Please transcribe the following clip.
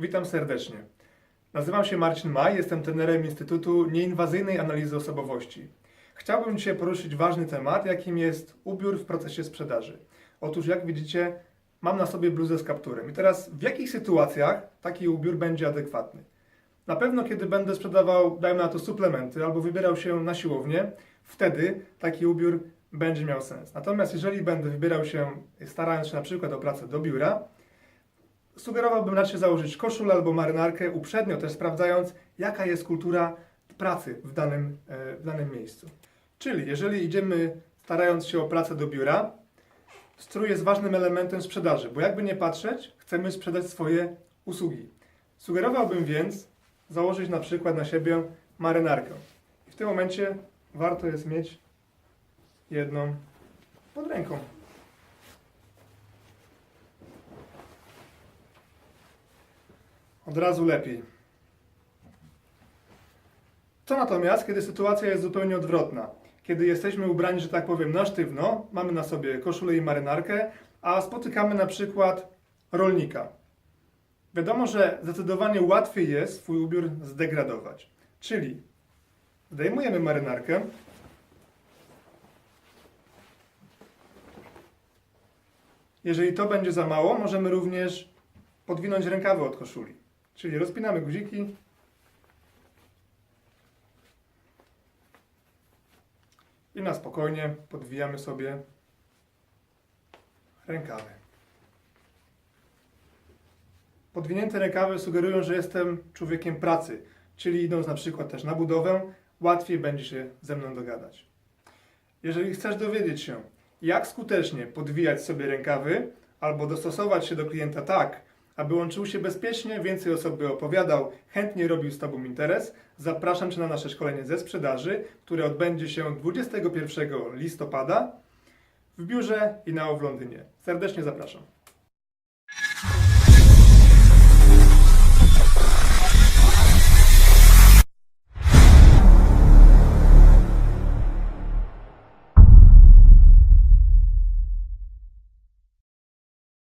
Witam serdecznie. Nazywam się Marcin Maj, jestem trenerem Instytutu Nieinwazyjnej Analizy Osobowości. Chciałbym dzisiaj poruszyć ważny temat, jakim jest ubiór w procesie sprzedaży. Otóż, jak widzicie, mam na sobie bluzę z kapturem. I teraz, w jakich sytuacjach taki ubiór będzie adekwatny? Na pewno, kiedy będę sprzedawał, dajmy na to, suplementy albo wybierał się na siłownię, wtedy taki ubiór będzie miał sens. Natomiast jeżeli będę wybierał się, starając się na przykład o pracę do biura, sugerowałbym raczej założyć koszulę albo marynarkę, uprzednio też sprawdzając, jaka jest kultura pracy w danym, e, w danym miejscu. Czyli jeżeli idziemy starając się o pracę do biura, strój jest ważnym elementem sprzedaży, bo jakby nie patrzeć, chcemy sprzedać swoje usługi. Sugerowałbym więc założyć na przykład na siebie marynarkę. I w tym momencie warto jest mieć jedną pod ręką. Od razu lepiej. Co natomiast, kiedy sytuacja jest zupełnie odwrotna? Kiedy jesteśmy ubrani, że tak powiem, na sztywno, mamy na sobie koszulę i marynarkę, a spotykamy na przykład rolnika. Wiadomo, że zdecydowanie łatwiej jest swój ubiór zdegradować. Czyli zdejmujemy marynarkę, Jeżeli to będzie za mało, możemy również podwinąć rękawy od koszuli. Czyli rozpinamy guziki. I na spokojnie podwijamy sobie rękawy. Podwinięte rękawy sugerują, że jestem człowiekiem pracy, czyli idąc na przykład też na budowę, łatwiej będzie się ze mną dogadać. Jeżeli chcesz dowiedzieć się, jak skutecznie podwijać sobie rękawy albo dostosować się do klienta tak, aby on czuł się bezpiecznie, więcej osób by opowiadał, chętnie robił z Tobą interes, zapraszam Cię na nasze szkolenie ze sprzedaży, które odbędzie się 21 listopada w biurze i na w Londynie. Serdecznie zapraszam.